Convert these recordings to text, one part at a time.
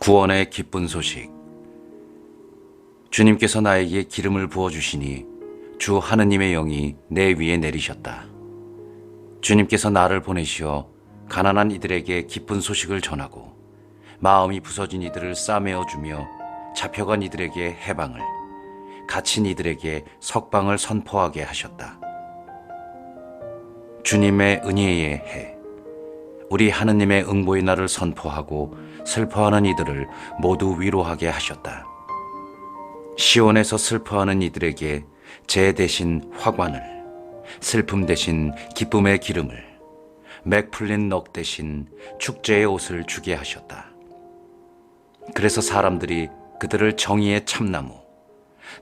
구원의 기쁜 소식. 주님께서 나에게 기름을 부어 주시니 주 하느님의 영이 내 위에 내리셨다. 주님께서 나를 보내시어 가난한 이들에게 기쁜 소식을 전하고 마음이 부서진 이들을 싸매어 주며 잡혀간 이들에게 해방을 갇힌 이들에게 석방을 선포하게 하셨다. 주님의 은혜의 해 우리 하느님의 응보의 날을 선포하고 슬퍼하는 이들을 모두 위로하게 하셨다. 시온에서 슬퍼하는 이들에게 제 대신 화관을, 슬픔 대신 기쁨의 기름을, 맥 풀린 넋 대신 축제의 옷을 주게 하셨다. 그래서 사람들이 그들을 정의의 참나무,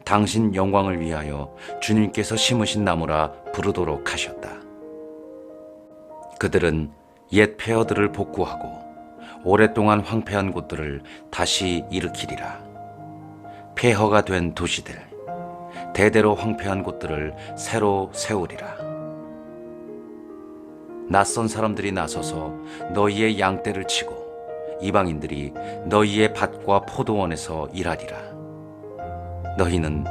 당신 영광을 위하여 주님께서 심으신 나무라 부르도록 하셨다. 그들은 옛 폐허들을 복구하고 오랫동안 황폐한 곳들을 다시 일으키리라. 폐허가 된 도시들, 대대로 황폐한 곳들을 새로 세우리라. 낯선 사람들이 나서서 너희의 양떼를 치고 이방인들이 너희의 밭과 포도원에서 일하리라. 너희는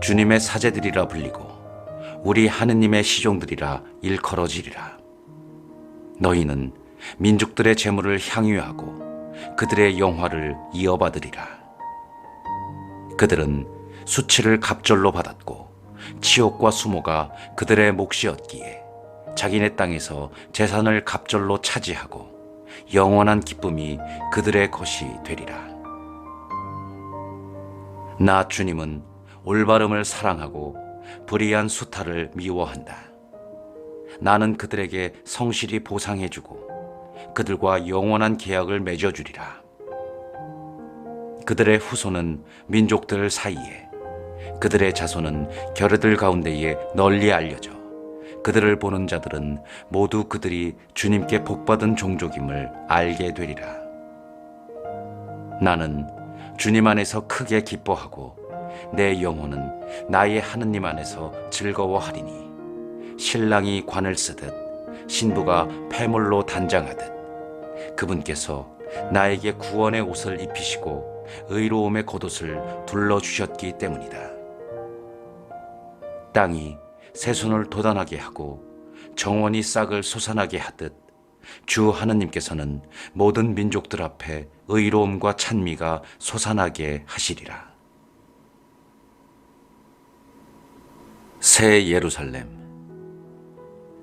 주님의 사제들이라 불리고 우리 하느님의 시종들이라 일컬어지리라. 너희는 민족들의 재물을 향유하고 그들의 영화를 이어받으리라. 그들은 수치를 갑절로 받았고 치욕과 수모가 그들의 몫이었기에 자기네 땅에서 재산을 갑절로 차지하고 영원한 기쁨이 그들의 것이 되리라. 나 주님은 올바름을 사랑하고 불의한 수탈을 미워한다. 나는 그들에게 성실히 보상해주고 그들과 영원한 계약을 맺어주리라. 그들의 후손은 민족들 사이에 그들의 자손은 겨르들 가운데에 널리 알려져 그들을 보는 자들은 모두 그들이 주님께 복받은 종족임을 알게 되리라. 나는 주님 안에서 크게 기뻐하고 내 영혼은 나의 하느님 안에서 즐거워하리니 신랑이 관을 쓰듯 신부가 폐물로 단장하듯 그분께서 나에게 구원의 옷을 입히시고 의로움의 겉옷을 둘러 주셨기 때문이다. 땅이 새순을 돋아나게 하고 정원이 싹을 솟아나게 하듯 주 하느님께서는 모든 민족들 앞에 의로움과 찬미가 솟아나게 하시리라. 새 예루살렘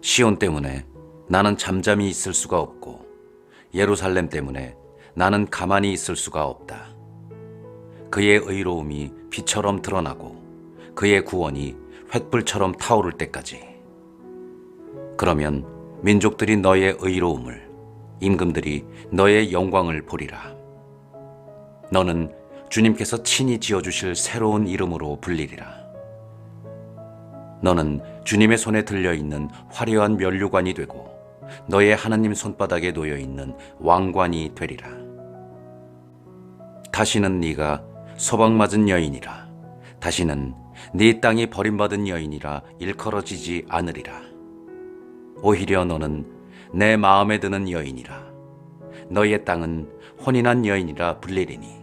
시온 때문에 나는 잠잠히 있을 수가 없고 예루살렘 때문에 나는 가만히 있을 수가 없다. 그의 의로움이 빛처럼 드러나고 그의 구원이 횃불처럼 타오를 때까지. 그러면 민족들이 너의 의로움을, 임금들이 너의 영광을 보리라. 너는 주님께서 친히 지어주실 새로운 이름으로 불리리라. 너는 주님의 손에 들려 있는 화려한 면류관이 되고 너의 하나님 손바닥에 놓여 있는 왕관이 되리라. 다시는 네가 소방 맞은 여인이라. 다시는 네 땅이 버림받은 여인이라 일컬어지지 않으리라. 오히려 너는 내 마음에 드는 여인이라. 너의 땅은 혼인한 여인이라 불리리니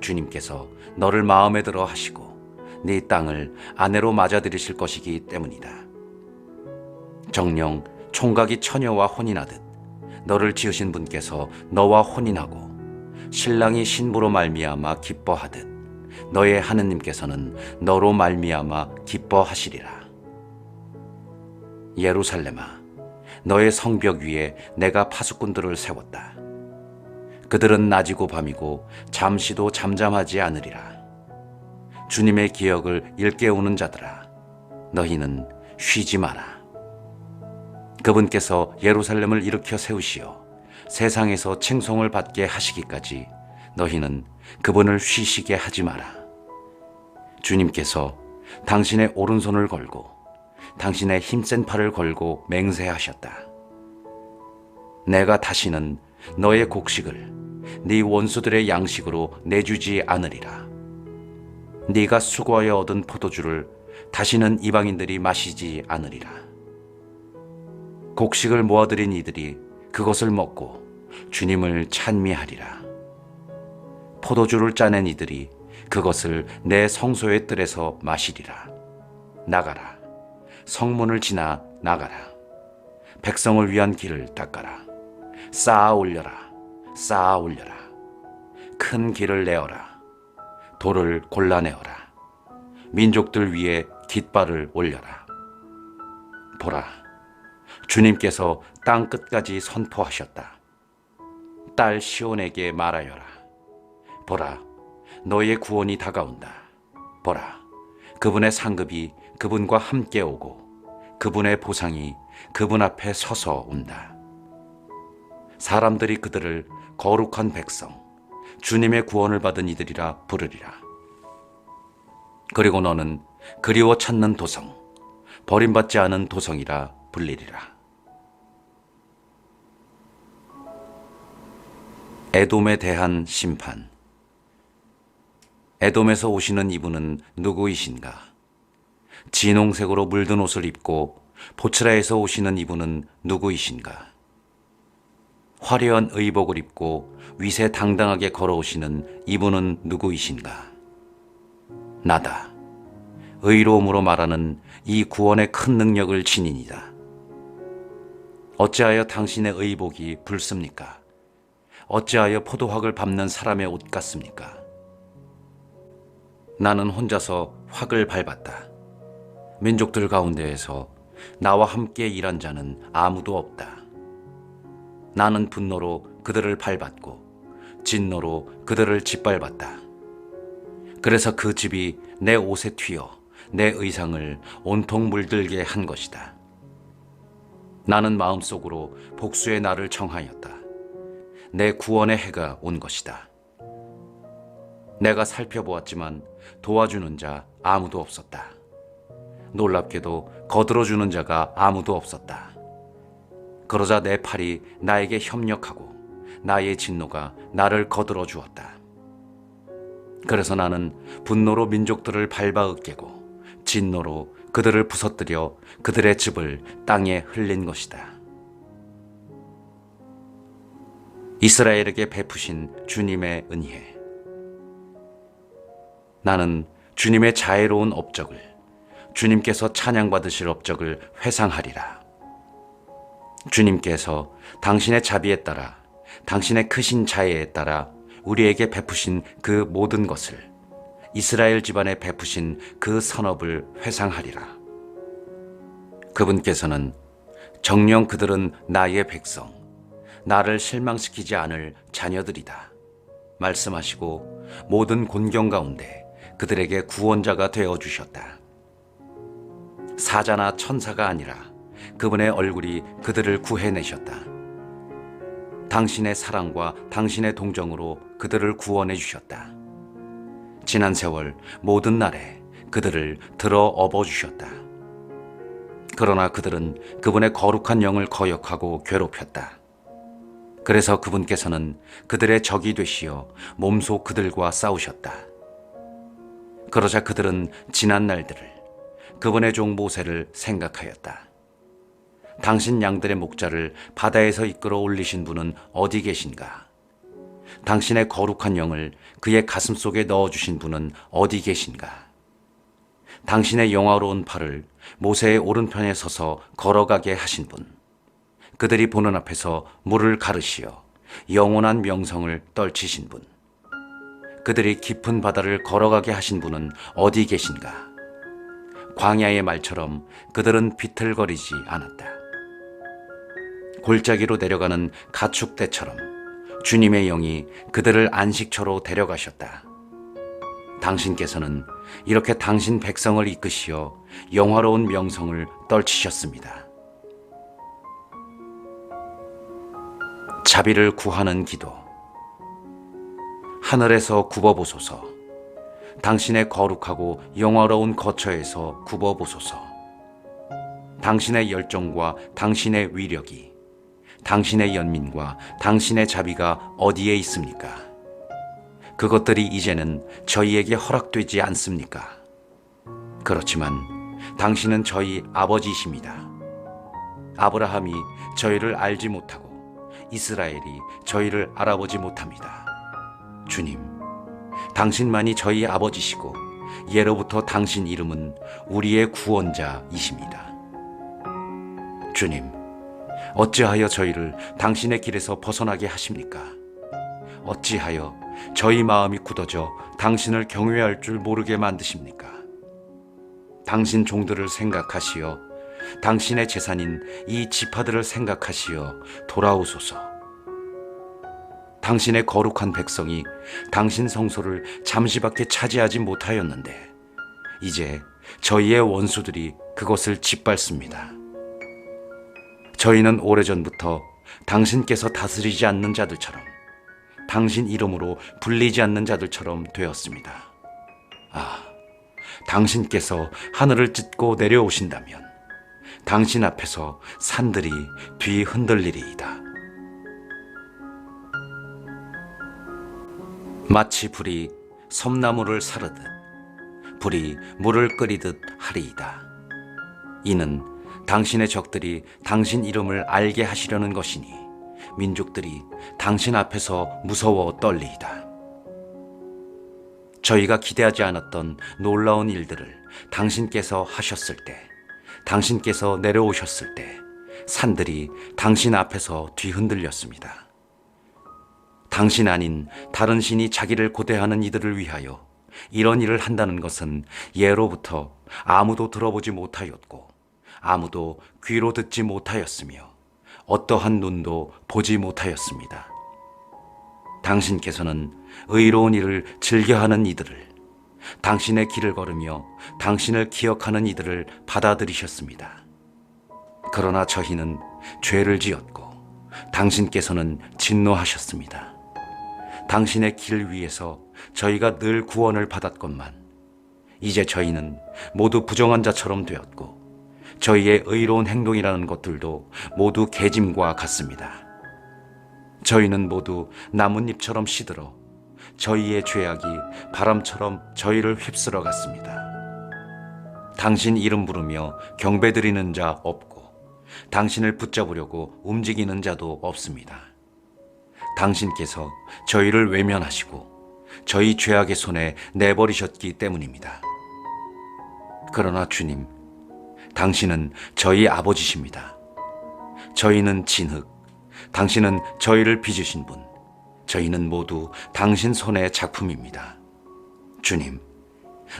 주님께서 너를 마음에 들어 하시고 네 땅을 아내로 맞아들이실 것이기 때문이다. 정령 총각이 처녀와 혼인하듯 너를 지으신 분께서 너와 혼인하고 신랑이 신부로 말미암아 기뻐하듯 너의 하느님께서는 너로 말미암아 기뻐하시리라. 예루살렘아, 너의 성벽 위에 내가 파수꾼들을 세웠다. 그들은 낮이고 밤이고 잠시도 잠잠하지 않으리라. 주님의 기억을 일깨우는 자들아, 너희는 쉬지 마라. 그분께서 예루살렘을 일으켜 세우시어 세상에서 칭송을 받게 하시기까지 너희는 그분을 쉬시게 하지 마라. 주님께서 당신의 오른손을 걸고 당신의 힘센 팔을 걸고 맹세하셨다. 내가 다시는 너의 곡식을 네 원수들의 양식으로 내주지 않으리라. 네가 수고하여 얻은 포도주를 다시는 이방인들이 마시지 않으리라. 곡식을 모아들인 이들이 그것을 먹고 주님을 찬미하리라. 포도주를 짜낸 이들이 그것을 내 성소의 뜰에서 마시리라. 나가라. 성문을 지나 나가라. 백성을 위한 길을 닦아라. 쌓아 올려라. 쌓아 올려라. 큰 길을 내어라. 돌을 골라내어라. 민족들 위에 깃발을 올려라. 보라. 주님께서 땅 끝까지 선포하셨다. 딸 시온에게 말하여라. 보라, 너의 구원이 다가온다. 보라, 그분의 상급이 그분과 함께 오고 그분의 보상이 그분 앞에 서서 온다. 사람들이 그들을 거룩한 백성, 주님의 구원을 받은 이들이라 부르리라. 그리고 너는 그리워 찾는 도성, 버림받지 않은 도성이라 불리리라. 에돔에 대한 심판. 에돔에서 오시는 이분은 누구이신가? 진홍색으로 물든 옷을 입고 보츠라에서 오시는 이분은 누구이신가? 화려한 의복을 입고 위세 당당하게 걸어오시는 이분은 누구이신가? 나다. 의로움으로 말하는 이 구원의 큰 능력을 지니이다. 어찌하여 당신의 의복이 붉습니까? 어찌하여 포도확을 밟는 사람의 옷 같습니까? 나는 혼자서 확을 밟았다. 민족들 가운데에서 나와 함께 일한 자는 아무도 없다. 나는 분노로 그들을 밟았고 진노로 그들을 짓밟았다. 그래서 그 집이 내 옷에 튀어 내 의상을 온통 물들게 한 것이다. 나는 마음속으로 복수의 날을 정하였다. 내 구원의 해가 온 것이다. 내가 살펴보았지만 도와주는 자 아무도 없었다. 놀랍게도 거들어주는 자가 아무도 없었다. 그러자 내 팔이 나에게 협력하고 나의 진노가 나를 거들어 주었다. 그래서 나는 분노로 민족들을 밟아 으깨고 진노로 그들을 부서뜨려 그들의 집을 땅에 흘린 것이다. 이스라엘에게 베푸신 주님의 은혜. 나는 주님의 자애로운 업적을, 주님께서 찬양받으실 업적을 회상하리라. 주님께서 당신의 자비에 따라, 당신의 크신 자애에 따라 우리에게 베푸신 그 모든 것을, 이스라엘 집안에 베푸신 그 선업을 회상하리라. 그분께서는 정령 그들은 나의 백성, 나를 실망시키지 않을 자녀들이다. 말씀하시고 모든 곤경 가운데 그들에게 구원자가 되어 주셨다. 사자나 천사가 아니라 그분의 얼굴이 그들을 구해내셨다. 당신의 사랑과 당신의 동정으로 그들을 구원해 주셨다. 지난 세월 모든 날에 그들을 들어 업어 주셨다. 그러나 그들은 그분의 거룩한 영을 거역하고 괴롭혔다. 그래서 그분께서는 그들의 적이 되시어 몸소 그들과 싸우셨다. 그러자 그들은 지난 날들을 그분의 종 모세를 생각하였다. 당신 양들의 목자를 바다에서 이끌어 올리신 분은 어디 계신가? 당신의 거룩한 영을 그의 가슴 속에 넣어주신 분은 어디 계신가? 당신의 영화로운 팔을 모세의 오른편에 서서 걸어가게 하신 분. 그들이 보는 앞에서 물을 가르시어 영원한 명성을 떨치신 분. 그들이 깊은 바다를 걸어가게 하신 분은 어디 계신가? 광야의 말처럼 그들은 비틀거리지 않았다. 골짜기로 내려가는 가축대처럼 주님의 영이 그들을 안식처로 데려가셨다. 당신께서는 이렇게 당신 백성을 이끄시어 영화로운 명성을 떨치셨습니다. 자비를 구하는 기도. 하늘에서 굽어보소서. 당신의 거룩하고 영화로운 거처에서 굽어보소서. 당신의 열정과 당신의 위력이, 당신의 연민과 당신의 자비가 어디에 있습니까? 그것들이 이제는 저희에게 허락되지 않습니까? 그렇지만 당신은 저희 아버지이십니다. 아브라함이 저희를 알지 못하고 이스라엘이 저희를 알아보지 못합니다. 주님, 당신만이 저희 아버지시고 예로부터 당신 이름은 우리의 구원자이십니다. 주님, 어찌하여 저희를 당신의 길에서 벗어나게 하십니까? 어찌하여 저희 마음이 굳어져 당신을 경외할 줄 모르게 만드십니까? 당신 종들을 생각하시어 당신의 재산인 이 지파들을 생각하시어 돌아오소서. 당신의 거룩한 백성이 당신 성소를 잠시밖에 차지하지 못하였는데 이제 저희의 원수들이 그것을 짓밟습니다. 저희는 오래전부터 당신께서 다스리지 않는 자들처럼 당신 이름으로 불리지 않는 자들처럼 되었습니다. 아, 당신께서 하늘을 찢고 내려오신다면 당신 앞에서 산들이 뒤 흔들리리이다. 마치 불이 섬나무를 사르듯 불이 물을 끓이듯 하리이다. 이는 당신의 적들이 당신 이름을 알게 하시려는 것이니 민족들이 당신 앞에서 무서워 떨리이다. 저희가 기대하지 않았던 놀라운 일들을 당신께서 하셨을 때, 당신께서 내려오셨을 때, 산들이 당신 앞에서 뒤흔들렸습니다. 당신 아닌 다른 신이 자기를 고대하는 이들을 위하여 이런 일을 한다는 것은 예로부터 아무도 들어보지 못하였고 아무도 귀로 듣지 못하였으며 어떠한 눈도 보지 못하였습니다. 당신께서는 의로운 일을 즐겨하는 이들을 당신의 길을 걸으며 당신을 기억하는 이들을 받아들이셨습니다. 그러나 저희는 죄를 지었고 당신께서는 진노하셨습니다. 당신의 길 위에서 저희가 늘 구원을 받았건만 이제 저희는 모두 부정한 자처럼 되었고 저희의 의로운 행동이라는 것들도 모두 개짐과 같습니다. 저희는 모두 나뭇잎처럼 시들어 저희의 죄악이 바람처럼 저희를 휩쓸어 갔습니다. 당신 이름 부르며 경배드리는 자 없고 당신을 붙잡으려고 움직이는 자도 없습니다. 당신께서 저희를 외면하시고 저희 죄악의 손에 내버리셨기 때문입니다. 그러나 주님, 당신은 저희 아버지십니다. 저희는 진흙, 당신은 저희를 빚으신 분, 저희는 모두 당신 손의 작품입니다. 주님,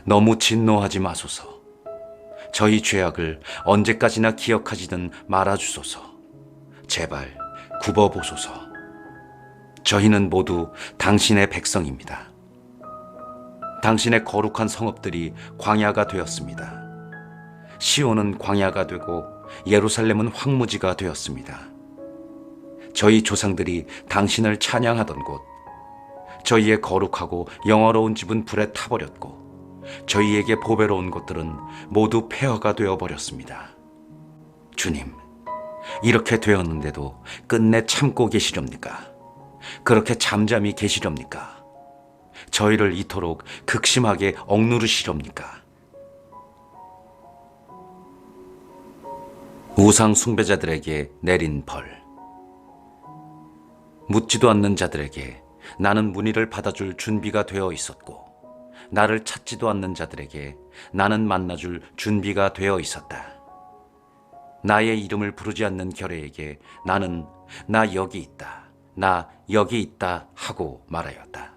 너무 진노하지 마소서. 저희 죄악을 언제까지나 기억하지는 말아주소서. 제발 굽어보소서. 저희는 모두 당신의 백성입니다. 당신의 거룩한 성읍들이 광야가 되었습니다. 시온은 광야가 되고 예루살렘은 황무지가 되었습니다. 저희 조상들이 당신을 찬양하던 곳, 저희의 거룩하고 영화로운 집은 불에 타버렸고, 저희에게 보배로운 것들은 모두 폐허가 되어버렸습니다. 주님, 이렇게 되었는데도 끝내 참고 계시렵니까? 그렇게 잠잠히 계시렵니까? 저희를 이토록 극심하게 억누르시렵니까? 우상 숭배자들에게 내린 벌. 묻지도 않는 자들에게 나는 문의를 받아줄 준비가 되어 있었고, 나를 찾지도 않는 자들에게 나는 만나줄 준비가 되어 있었다. 나의 이름을 부르지 않는 결애에게 나는 나 여기 있다, 나 여기 있다 하고 말하였다.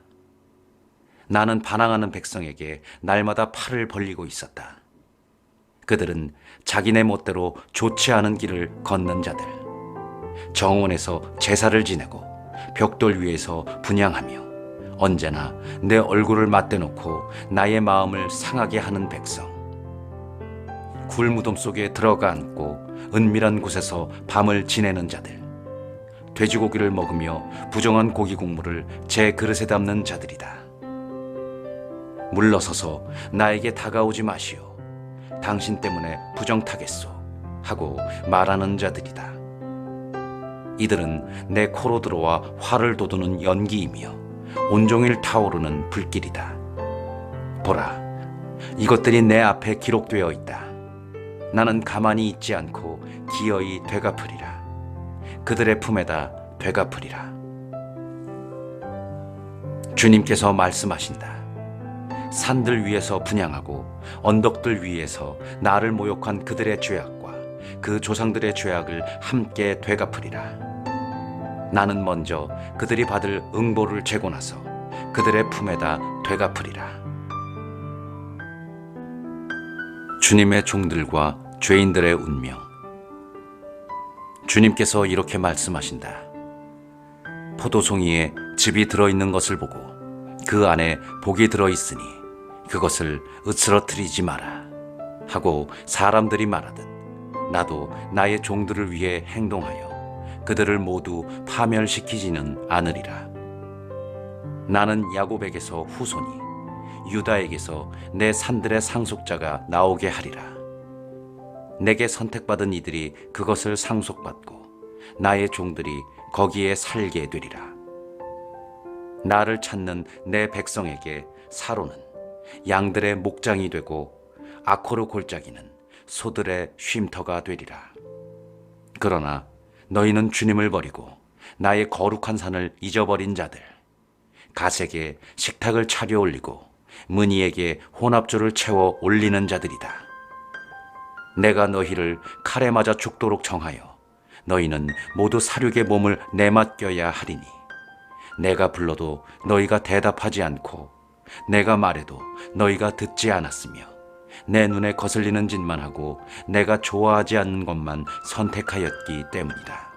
나는 반항하는 백성에게 날마다 팔을 벌리고 있었다. 그들은 자기네 멋대로 좋지 않은 길을 걷는 자들, 정원에서 제사를 지내고 벽돌 위에서 분양하며 언제나 내 얼굴을 맞대놓고 나의 마음을 상하게 하는 백성. 굴무덤 속에 들어가 앉고 은밀한 곳에서 밤을 지내는 자들. 돼지고기를 먹으며 부정한 고기 국물을 제 그릇에 담는 자들이다. 물러서서 나에게 다가오지 마시오. 당신 때문에 부정타겠소. 하고 말하는 자들이다. 이들은 내 코로 들어와 화를 돋우는 연기이며 온종일 타오르는 불길이다. 보라, 이것들이 내 앞에 기록되어 있다. 나는 가만히 있지 않고 기어이 되갚으리라. 그들의 품에다 되갚으리라. 주님께서 말씀하신다. 산들 위에서 분양하고 언덕들 위에서 나를 모욕한 그들의 죄악과 그 조상들의 죄악을 함께 되갚으리라. 나는 먼저 그들이 받을 응보를 재고 나서 그들의 품에다 되갚으리라. 주님의 종들과 죄인들의 운명. 주님께서 이렇게 말씀하신다. 포도송이에 즙이 들어있는 것을 보고 그 안에 복이 들어있으니 그것을 으스러뜨리지 마라. 하고 사람들이 말하듯 나도 나의 종들을 위해 행동하여 그들을 모두 파멸시키지는 않으리라. 나는 야곱에게서 후손이 유다에게서 내 산들의 상속자가 나오게 하리라. 내게 선택받은 이들이 그것을 상속받고 나의 종들이 거기에 살게 되리라. 나를 찾는 내 백성에게 사로는 양들의 목장이 되고 아코르 골짜기는 소들의 쉼터가 되리라. 그러나 너희는 주님을 버리고 나의 거룩한 산을 잊어버린 자들, 가색에 식탁을 차려 올리고 문희에게 혼합주를 채워 올리는 자들이다. 내가 너희를 칼에 맞아 죽도록 정하여 너희는 모두 사륙의 몸을 내맡겨야 하리니 내가 불러도 너희가 대답하지 않고 내가 말해도 너희가 듣지 않았으며 내 눈에 거슬리는 짓만 하고 내가 좋아하지 않는 것만 선택하였기 때문이다.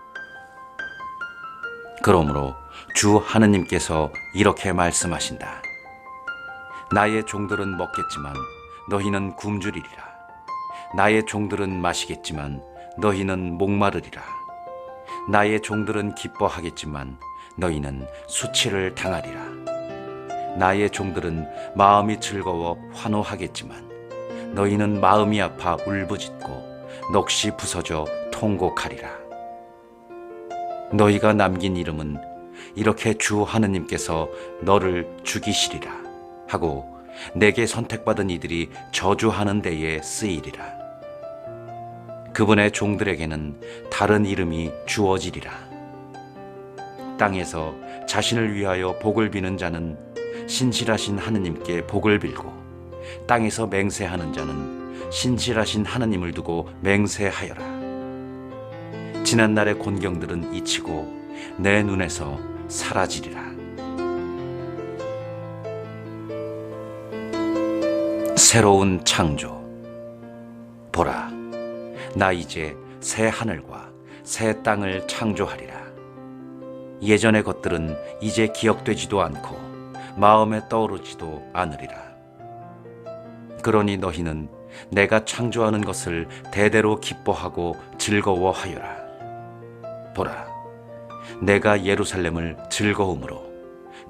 그러므로 주 하느님께서 이렇게 말씀하신다. 나의 종들은 먹겠지만 너희는 굶주리리라. 나의 종들은 마시겠지만 너희는 목마르리라. 나의 종들은 기뻐하겠지만 너희는 수치를 당하리라. 나의 종들은 마음이 즐거워 환호하겠지만 너희는 마음이 아파 울부짖고 넋이 부서져 통곡하리라. 너희가 남긴 이름은 이렇게 주 하느님께서 너를 죽이시리라 하고 내게 선택받은 이들이 저주하는 데에 쓰이리라. 그분의 종들에게는 다른 이름이 주어지리라. 땅에서 자신을 위하여 복을 비는 자는 신실하신 하느님께 복을 빌고 땅에서 맹세하는 자는 신실하신 하느님을 두고 맹세하여라. 지난날의 곤경들은 잊히고 내 눈에서 사라지리라. 새로운 창조. 보라, 나 이제 새 하늘과 새 땅을 창조하리라. 예전의 것들은 이제 기억되지도 않고 마음에 떠오르지도 않으리라. 그러니 너희는 내가 창조하는 것을 대대로 기뻐하고 즐거워하여라. 보라, 내가 예루살렘을 즐거움으로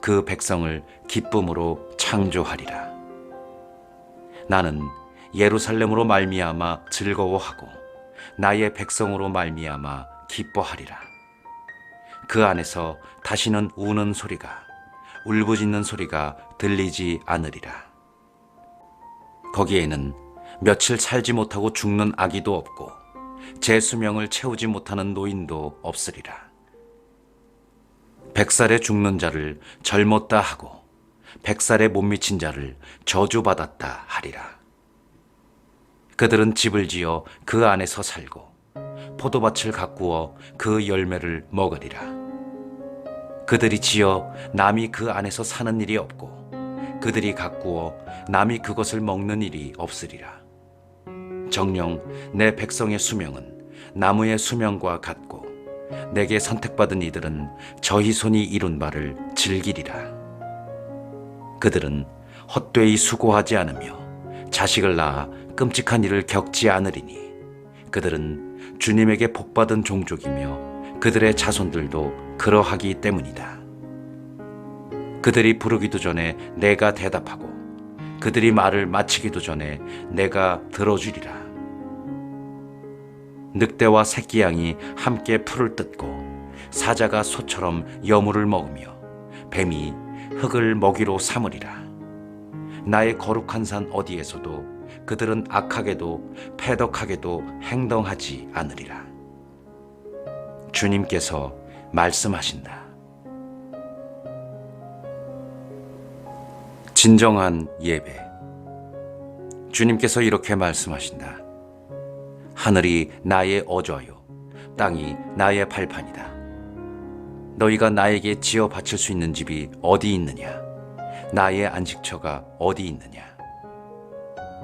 그 백성을 기쁨으로 창조하리라. 나는 예루살렘으로 말미암아 즐거워하고 나의 백성으로 말미암아 기뻐하리라. 그 안에서 다시는 우는 소리가 울부짖는 소리가 들리지 않으리라. 거기에는 며칠 살지 못하고 죽는 아기도 없고 제 수명을 채우지 못하는 노인도 없으리라. 백살에 죽는 자를 젊었다 하고 백살에 못 미친 자를 저주받았다 하리라. 그들은 집을 지어 그 안에서 살고 포도밭을 가꾸어 그 열매를 먹으리라. 그들이 지어 남이 그 안에서 사는 일이 없고 그들이 가꾸어 남이 그것을 먹는 일이 없으리라. 정령 내 백성의 수명은 나무의 수명과 같고 내게 선택받은 이들은 저희 손이 이룬 바를 즐기리라. 그들은 헛되이 수고하지 않으며 자식을 낳아 끔찍한 일을 겪지 않으리니 그들은 주님에게 복받은 종족이며 그들의 자손들도 그러하기 때문이다. 그들이 부르기도 전에 내가 대답하고 그들이 말을 마치기도 전에 내가 들어주리라. 늑대와 새끼 양이 함께 풀을 뜯고 사자가 소처럼 여물을 먹으며 뱀이 흙을 먹이로 삼으리라. 나의 거룩한 산 어디에서도 그들은 악하게도 패덕하게도 행동하지 않으리라. 주님께서 말씀하신다. 진정한 예배. 주님께서 이렇게 말씀하신다. 하늘이 나의 어좌요, 땅이 나의 발판이다. 너희가 나에게 지어 바칠 수 있는 집이 어디 있느냐? 나의 안식처가 어디 있느냐?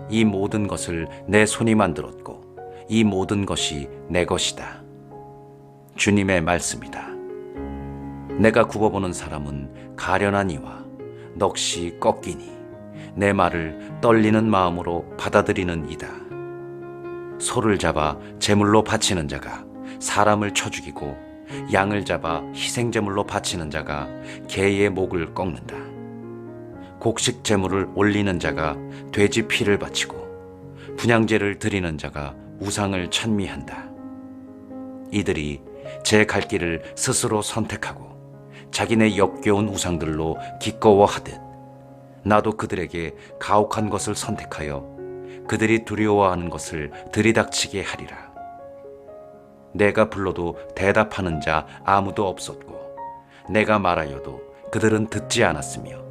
이 모든 것을 내 손이 만들었고, 이 모든 것이 내 것이다. 주님의 말씀이다. 내가 굽어보는 사람은 가련한 이와 넋이 꺾이니 내 말을 떨리는 마음으로 받아들이는 이다. 소를 잡아 제물로 바치는 자가 사람을 쳐 죽이고 양을 잡아 희생 제물로 바치는 자가 개의 목을 꺾는다. 곡식 제물을 올리는 자가 돼지 피를 바치고 분양제를 드리는 자가 우상을 찬미한다. 이들이 제 갈 길을 스스로 선택하고 자기네 역겨운 우상들로 기꺼워하듯 나도 그들에게 가혹한 것을 선택하여 그들이 두려워하는 것을 들이닥치게 하리라. 내가 불러도 대답하는 자 아무도 없었고 내가 말하여도 그들은 듣지 않았으며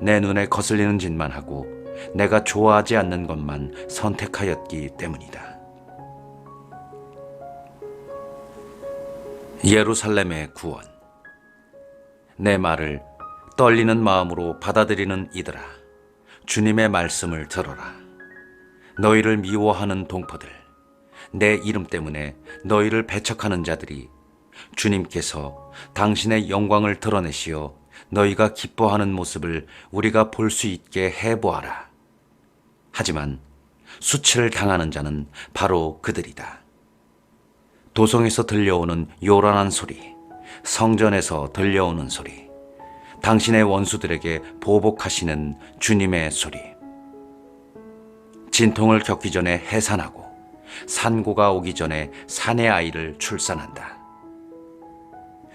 내 눈에 거슬리는 짓만 하고 내가 좋아하지 않는 것만 선택하였기 때문이다. 예루살렘의 구원 내 말을 떨리는 마음으로 받아들이는 이들아 주님의 말씀을 들어라 너희를 미워하는 동포들 내 이름 때문에 너희를 배척하는 자들이 주님께서 당신의 영광을 드러내시어 너희가 기뻐하는 모습을 우리가 볼 수 있게 해보아라. 하지만 수치를 당하는 자는 바로 그들이다. 도성에서 들려오는 요란한 소리, 성전에서 들려오는 소리, 당신의 원수들에게 보복하시는 주님의 소리. 진통을 겪기 전에 해산하고 산고가 오기 전에 산의 아이를 출산한다.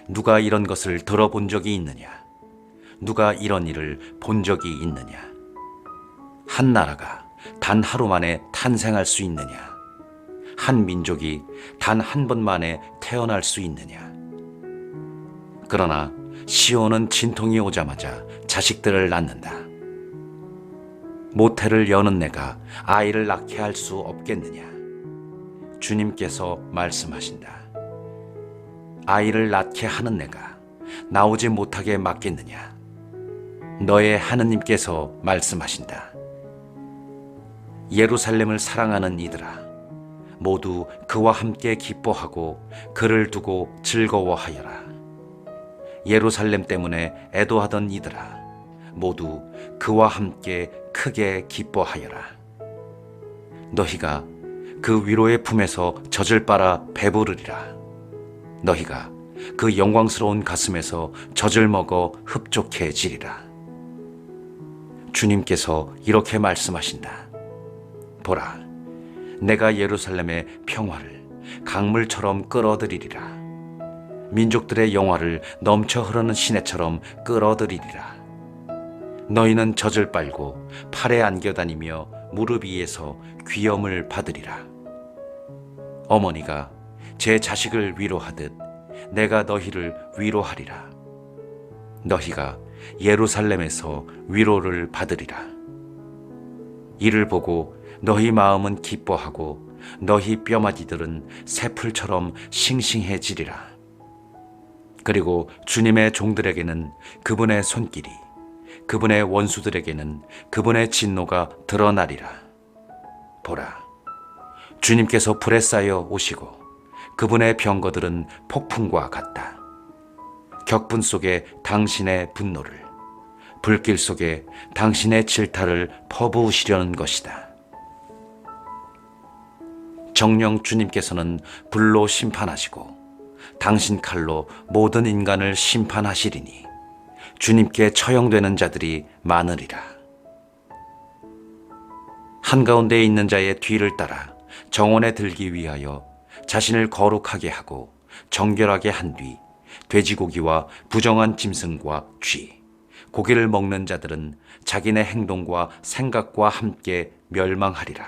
누가 이런 것을 들어본 적이 있느냐? 누가 이런 일을 본 적이 있느냐? 한 나라가 단 하루 만에 탄생할 수 있느냐? 한 민족이 단 한 번 만에 태어날 수 있느냐? 그러나 시온은 진통이 오자마자 자식들을 낳는다. 모태를 여는 내가 아이를 낳게 할 수 없겠느냐? 주님께서 말씀하신다. 아이를 낳게 하는 내가 나오지 못하게 막겠느냐? 너의 하느님께서 말씀하신다. 예루살렘을 사랑하는 이들아, 모두 그와 함께 기뻐하고 그를 두고 즐거워하여라. 예루살렘 때문에 애도하던 이들아, 모두 그와 함께 크게 기뻐하여라. 너희가 그 위로의 품에서 젖을 빨아 배부르리라. 너희가 그 영광스러운 가슴에서 젖을 먹어 흡족해지리라. 주님께서 이렇게 말씀하신다. 보라, 내가 예루살렘의 평화를 강물처럼 끌어들이리라. 민족들의 영화를 넘쳐 흐르는 시내처럼 끌어들이리라. 너희는 젖을 빨고 팔에 안겨 다니며 무릎 위에서 귀염을 받으리라. 어머니가 제 자식을 위로하듯 내가 너희를 위로하리라. 너희가 예루살렘에서 위로를 받으리라. 이를 보고 너희 마음은 기뻐하고 너희 뼈마디들은 새풀처럼 싱싱해지리라. 그리고 주님의 종들에게는 그분의 손길이, 그분의 원수들에게는 그분의 진노가 드러나리라. 보라, 주님께서 불에 쌓여 오시고 그분의 병거들은 폭풍과 같다. 격분 속에 당신의 분노를, 불길 속에 당신의 질타를 퍼부으시려는 것이다. 정령 주님께서는 불로 심판하시고 당신 칼로 모든 인간을 심판하시리니 주님께 처형되는 자들이 많으리라. 한가운데 있는 자의 뒤를 따라 정원에 들기 위하여 자신을 거룩하게 하고 정결하게 한 뒤 돼지고기와 부정한 짐승과 쥐, 고기를 먹는 자들은 자기네 행동과 생각과 함께 멸망하리라.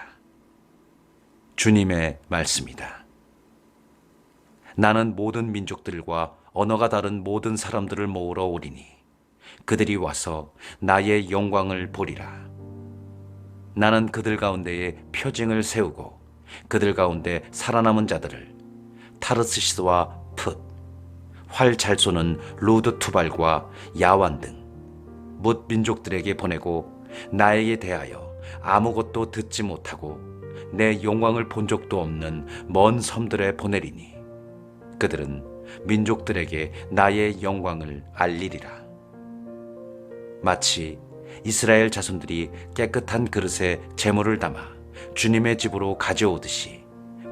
주님의 말씀이다. 나는 모든 민족들과 언어가 다른 모든 사람들을 모으러 오리니 그들이 와서 나의 영광을 보리라. 나는 그들 가운데에 표징을 세우고 그들 가운데 살아남은 자들을 타르스시스와 풋, 활 잘 쏘는 루드 투발과 야완 등뭇 민족들에게 보내고 나에게 대하여 아무것도 듣지 못하고 내 영광을 본 적도 없는 먼 섬들에 보내리니 그들은 민족들에게 나의 영광을 알리리라. 마치 이스라엘 자손들이 깨끗한 그릇에 재물을 담아 주님의 집으로 가져오듯이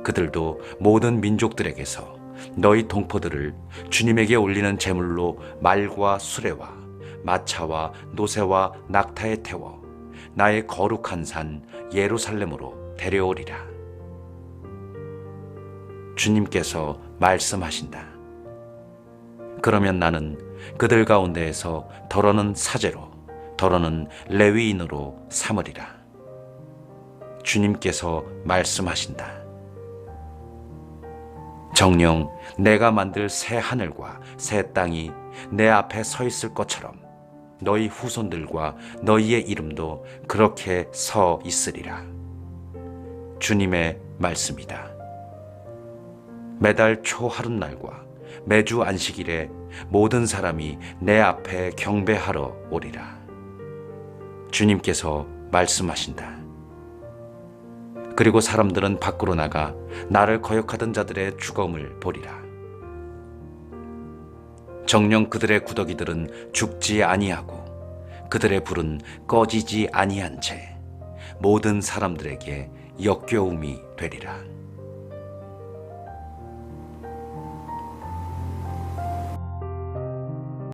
그들도 모든 민족들에게서 너희 동포들을 주님에게 올리는 제물로 말과 수레와 마차와 노새와 낙타에 태워 나의 거룩한 산 예루살렘으로 데려오리라. 주님께서 말씀하신다. 그러면 나는 그들 가운데에서 더러는 사제로 더러는 레위인으로 삼으리라. 주님께서 말씀하신다. 정령 내가 만들 새 하늘과 새 땅이 내 앞에 서 있을 것처럼 너희 후손들과 너희의 이름도 그렇게 서 있으리라. 주님의 말씀이다. 매달 초 하룻날과 매주 안식일에 모든 사람이 내 앞에 경배하러 오리라. 주님께서 말씀하신다. 그리고 사람들은 밖으로 나가 나를 거역하던 자들의 죽음을 보리라. 정령 그들의 구더기들은 죽지 아니하고 그들의 불은 꺼지지 아니한 채 모든 사람들에게 역겨움이 되리라.